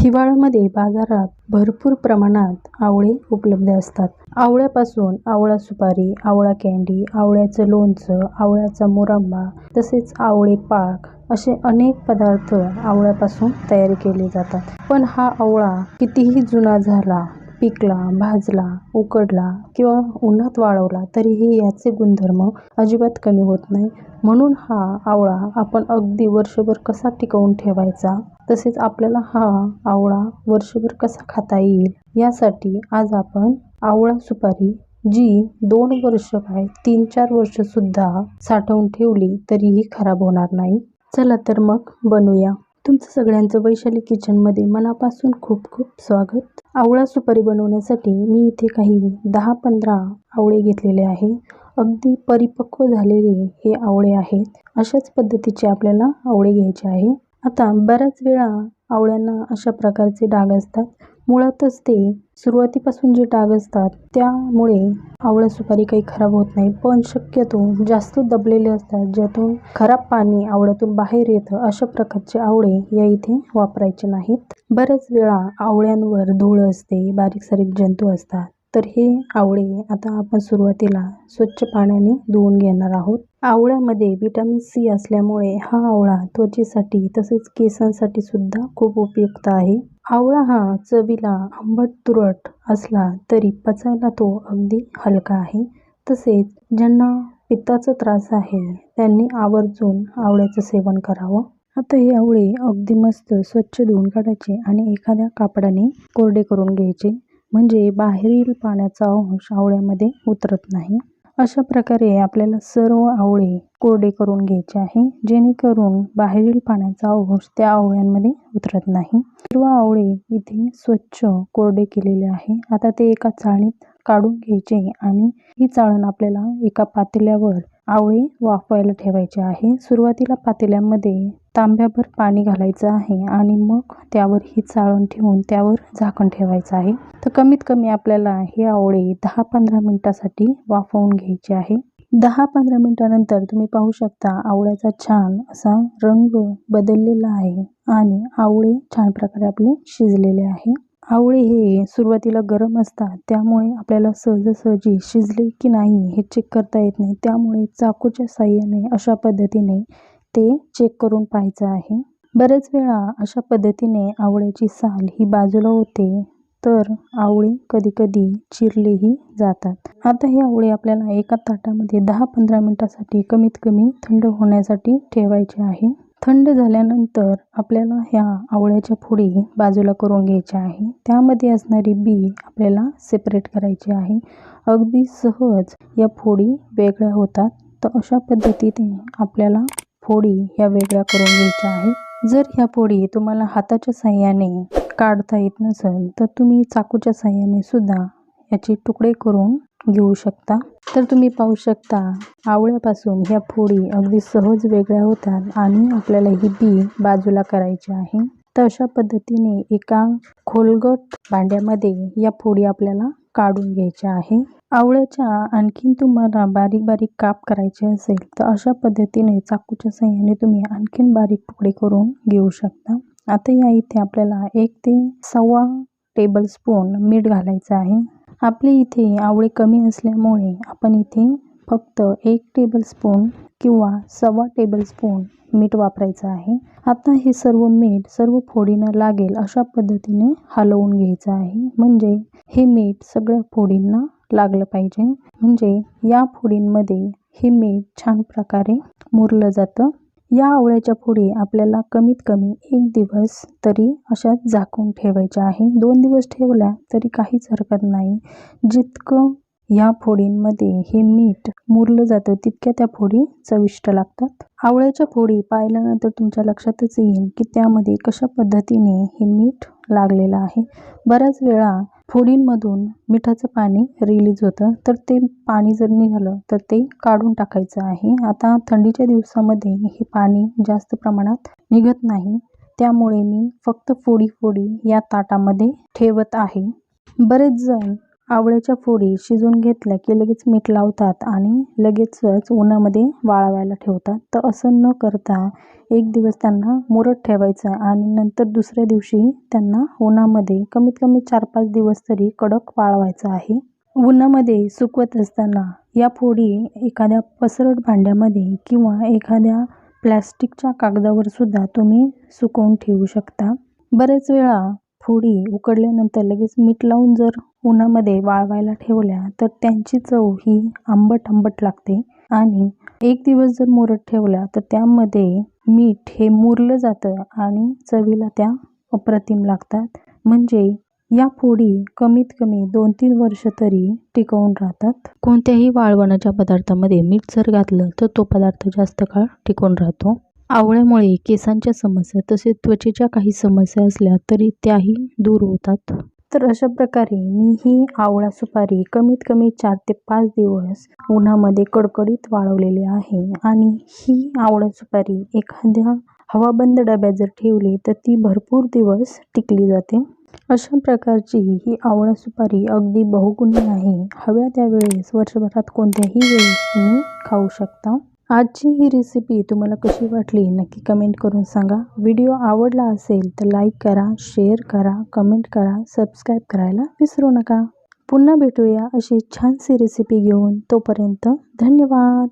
हिवाळ्यामध्ये बाजारात भरपूर प्रमाणात आवळे उपलब्ध असतात. आवळ्यापासून आवळा सुपारी आवळा कँडी आवळ्याचं लोणचं आवळ्याचा मुरंबा तसेच आवळे पाक असे अनेक पदार्थ आवळ्यापासून तयार केले जातात. पण हा आवळा कितीही जुना झाला पिकला भाजला उकडला किंवा उन्हात वाळवला तरीही याचे गुणधर्म अजिबात कमी होत नाही. म्हणून हा आवळा आपण अगदी वर्षभर कसा टिकवून ठेवायचा? तसेच आपल्याला हा आवळा वर्षभर कसा खाता येईल? यासाठी आज आपण आवळा सुपारी जी दोन वर्ष काय तीन चार वर्ष सुद्धा साठवून ठेवली तरीही खराब होणार नाही. चला तर मग बनवूया तुमचं सगळ्यांचं वैशाली किचनमध्ये मनापासून खूप खूप स्वागत. आवळा सुपारी बनवण्यासाठी मी इथे काही दहा पंधरा आवळे घेतलेले आहे. अगदी परिपक्व झालेले हे आवळे आहेत. अशाच पद्धतीचे आपल्याला आवळे घ्यायचे आहे. आता बऱ्याच वेळा आवळ्यांना अशा प्रकारचे डाग असतात. मुळातच ते सुरुवातीपासून जे डाग असतात त्यामुळे आवळा सुपारी काही खराब होत नाही. पण शक्यतो जास्त दबलेले असतात ज्यातून खराब पाणी आवळ्यातून बाहेर येतं अशा प्रकारचे आवळे या इथे वापरायचे नाहीत. बऱ्याच वेळा आवळ्यांवर धूळ असते बारीक सारीक जंतू असतात. तर हे आवळे आता आपण सुरुवातीला स्वच्छ पाण्याने धुवून घेणार आहोत. आवळ्यामध्ये विटॅमिन सी असल्यामुळे हा आवळा त्वचेसाठी तसेच केसांसाठी सुद्धा खूप उपयुक्त आहे. आवळा हा चवीला आंबट तुरट असला तरी पचायला तो अगदी हलका आहे. तसेच ज्यांना पित्ताचा त्रास आहे त्यांनी आवर्जून आवळ्याचं सेवन करावं. आता हे आवळे अगदी मस्त स्वच्छ धुवून काढायचे आणि एखाद्या कापडाने कोरडे करून घ्यायचे. म्हणजे बाहेरील पाण्याचा अंश आवळ्यामध्ये उतरत नाही. अशा प्रकारे आपल्याला सर्व आवळे कोरडे करून घ्यायचे आहे जेणेकरून बाहेरील पाण्याचा अंश त्या आवळ्यांमध्ये उतरत नाही. सर्व आवळे इथे स्वच्छ कोरडे केलेले आहे. आता ते एका चाळणीत काढून घ्यायचे आणि ही चाळण आपल्याला एका पातेल्यावर आवळे वाफवायला ठेवायचे आहे. सुरुवातीला पातेल्यामध्ये तांब्याभर पाणी घालायचं आहे आणि मग त्यावर ही चाळण ठेवून त्यावर झाकण ठेवायचं आहे. तर कमीत कमी आपल्याला हे आवळे दहा पंधरा मिनिटासाठी वाफवून घ्यायचे आहे. दहा पंधरा मिनिटानंतर तुम्ही पाहू शकता आवळ्याचा छान असा रंग बदललेला आहे आणि आवळे छान प्रकारे आपले शिजलेले आहे. आवळे हे सुरुवातीला गरम असतात त्यामुळे आपल्याला सहजासहजी शिजले की नाही हे चेक करता येत नाही. त्यामुळे चाकूच्या साह्याने अशा पद्धतीने ते चेक करून पाहायचं आहे. बरेच वेळा अशा पद्धतीने आवळ्याची साल ही बाजूला होते तर आवळे कधी कधी चिरलेही जातात. आता हे आवळे आपल्याला एका ताटामध्ये दहा पंधरा मिनिटासाठी कमीत कमी थंड होण्यासाठी ठेवायचे आहे. थंड झाल्यानंतर आपल्याला ह्या आवळ्याच्या फोडी बाजूला करून घ्यायच्या आहे. त्यामध्ये असणारी बी आपल्याला सेपरेट करायची आहे. अगदी सहज या फोडी वेगळ्या होतात. तर अशा पद्धतीने आपल्याला फोडी ह्या वेगळ्या करून घ्यायच्या आहेत. जर ह्या फोडी तुम्हाला हाताच्या साह्याने काढता येत नसेल तर तुम्ही चाकूच्या साह्याने सुद्धा याचे तुकडे करून घेऊ शकता. तर तुम्ही पाहू शकता आवळ्यापासून ह्या फोडी अगदी सहज वेगळ्या होतात आणि आपल्याला ही बी बाजूला करायची आहे. तर अशा पद्धतीने एका खोलगट भांड्यामध्ये या फोडी आपल्याला काढून घ्यायचे आहे. आवळ्याच्या आणखीन तुम्हाला बारीक बारीक काप करायचे असेल तर अशा पद्धतीने चाकूच्या सहाय्याने तुम्ही आणखीन बारीक तुकडे करून घेऊ शकता. आता या इथे आपल्याला एक ते सव्वा टेबल स्पून मीठ घालायचं आहे. आपले इथे आवळे कमी असल्यामुळे आपण इथे फक्त एक टेबल स्पून किंवा सव्वा टेबल स्पून मीठ वापरायचं आहे. आता हे सर्व मीठ सर्व फोडींना लागेल अशा पद्धतीने हलवून घ्यायचं आहे. म्हणजे हे मीठ सगळ्या फोडींना लागलं पाहिजे. म्हणजे या फोडींमध्ये हे मीठ छान प्रकारे मुरलं जातं. या आवळ्याच्या फोडी आपल्याला कमीत कमी एक दिवस तरी अशा झाकून ठेवायच्या आहे. दोन दिवस ठेवल्या तरी काहीच हरकत नाही. जितकं या फोडींमध्ये हे मीठ मुरलं जातं. तितक्या त्या फोडी चविष्ट लागतात. आवळ्याच्या फोडी पाहिल्यानंतर तुमच्या लक्षातच येईल की त्यामध्ये कशा पद्धतीने हे मीठ लागलेलं आहे. बऱ्याच वेळा फोडींमधून मिठाचं पाणी रिलीज होतं. तर ते पाणी जर निघालं तर ते काढून टाकायचं आहे. आता थंडीच्या दिवसामध्ये हे पाणी जास्त प्रमाणात निघत नाही. त्यामुळे मी फक्त फोडी फोडी या ताटामध्ये ठेवत आहे. बरेच जण आवळ्याच्या फोडी शिजवून घेतल्या की लगेच मीठ लावतात आणि लगेचच उन्हामध्ये वाळवायला ठेवतात. तर असं न करता एक दिवस त्यांना मुरत ठेवायचं आणि नंतर दुसऱ्या दिवशी त्यांना उन्हामध्ये कमीत कमी चार पाच दिवस तरी कडक वाळवायचं आहे. उन्हामध्ये सुकवत असताना या फोडी एखाद्या पसरट भांड्यामध्ये किंवा एखाद्या प्लॅस्टिकच्या कागदावर सुद्धा तुम्ही सुकवून ठेवू शकता. बरेच वेळा फोडी उकडल्यानंतर लगेच मीठ लावून जर उन्हामध्ये वाळवायला ठेवल्या तर त्यांची चव ही आंबट आंबट लागते. आणि एक दिवस जर मुरत ठेवल्या तर त्यामध्ये मीठ हे मुरलं जातं आणि चवीला त्या अप्रतिम लागतात. म्हणजे या फोडी कमीत कमी दोन तीन वर्ष तरी टिकवून राहतात. कोणत्याही वाळवणाच्या पदार्थामध्ये मीठ जर घातलं तर तो पदार्थ जास्त काळ टिकून राहतो. आवळ्यामुळे केसांच्या समस्या तसेच त्वचेच्या काही समस्या असल्या तरी त्याही दूर होतात. तर अशा प्रकारे मी ही आवळा सुपारी कमीत कमी चार ते पाच दिवस उन्हामध्ये कडकडीत वाळवलेली आहे आणि ही आवळा सुपारी एखाद्या हवाबंद डब्यात जर ठेवली तर ती भरपूर दिवस टिकली जाते. अशा प्रकारची ही आवळा सुपारी अगदी बहुगुणी आहे. हव्या त्यावेळेस वर्षभरात कोणत्याही वेळेस तुम्ही खाऊ शकता. आजची ही रेसिपी तुम्हाला कशी वाटली नक्की कमेंट करून सांगा. व्हिडिओ आवडला असेल तर लाईक करा शेअर करा कमेंट करा सबस्क्राईब करायला विसरू नका. पुन्हा भेटूया अशी छानशी रेसिपी घेऊन. तोपर्यंत धन्यवाद.